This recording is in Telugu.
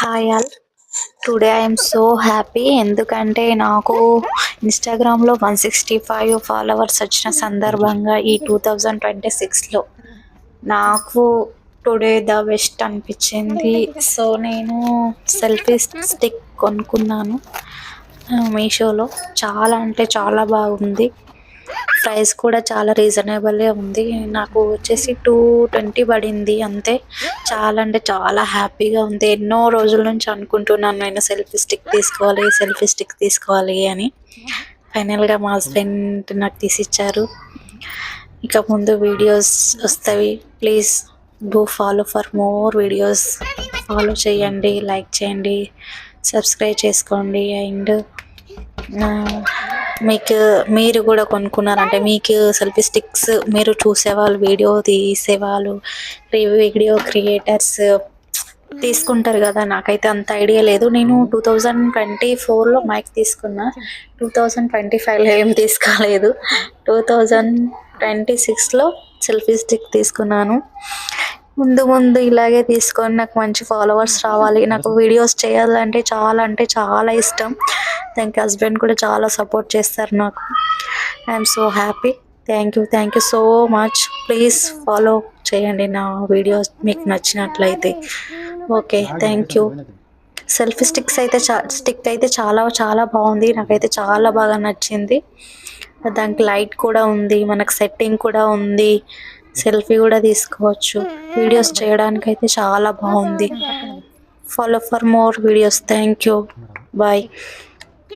Hi all today I'm so happy ఎందుకంటే నాకు ఇన్స్టాగ్రామ్లో వన్ సిక్స్టీ ఫైవ్ ఫాలోవర్స్ వచ్చిన సందర్భంగా ఈ టూ థౌజండ్ ట్వంటీ సిక్స్లో నాకు టుడే ద బెస్ట్ అనిపించింది. సో నేను సెల్ఫీ స్టిక్ కొనుక్కున్నాను మీషోలో. చాలా అంటే చాలా బాగుంది. ప్రైస్ కూడా చాలా రీజనబుల్గా ఉంది. నాకు వచ్చేసి టూ ట్వంటీ పడింది అంతే. చాలా అంటే చాలా హ్యాపీగా ఉంది. ఎన్నో రోజుల నుంచి అనుకుంటున్నాను నేను సెల్ఫీ స్టిక్ తీసుకోవాలి సెల్ఫీ స్టిక్ తీసుకోవాలి అని ఫైనల్గా మా హస్బెండ్ నాకు తీసిచ్చారు. ఇక ముందు వీడియోస్ వస్తాయి. Please do follow for more videos. Follow చేయండి లైక్ చేయండి సబ్స్క్రైబ్ చేసుకోండి. అండ్ మీకు మీరు కూడా కొనుక్కున్నారంటే మీకు సెల్ఫీ స్టిక్స్ మీరు చూసేవాళ్ళు వీడియో తీసేవాళ్ళు వీడియో క్రియేటర్స్ తీసుకుంటారు కదా. నాకైతే అంత ఐడియా లేదు. నేను టూ థౌజండ్ ట్వంటీ ఫోర్లో మైక్ తీసుకున్నా. టూ థౌజండ్ ట్వంటీ ఫైవ్లో ఏం తీసుకోలేదు. టూ థౌజండ్ ట్వంటీ సిక్స్లో సెల్ఫీ స్టిక్ తీసుకున్నాను. ముందు ముందు ఇలాగే తీసుకొని నాకు మంచి ఫాలోవర్స్ రావాలి. నాకు వీడియోస్ చేయాలంటే చాలా అంటే చాలా ఇష్టం. Thank you. హస్బెండ్ కూడా చాలా సపోర్ట్ చేస్తారు నాకు. I'm so happy. Thank you thank you so much. Please follow చేయండి నా వీడియోస్ మీకు నచ్చినట్లయితే. Okay thank you. Selfie sticks అయితే చా స్టిక్ అయితే చాలా చాలా బాగుంది. నాకైతే చాలా బాగా నచ్చింది. దానికి లైట్ కూడా ఉంది మనకు సెట్టింగ్ కూడా ఉంది. సెల్ఫీ కూడా తీసుకోవచ్చు. వీడియోస్ చేయడానికి అయితే చాలా బాగుంది. Follow for more videos. Thank you. Bye.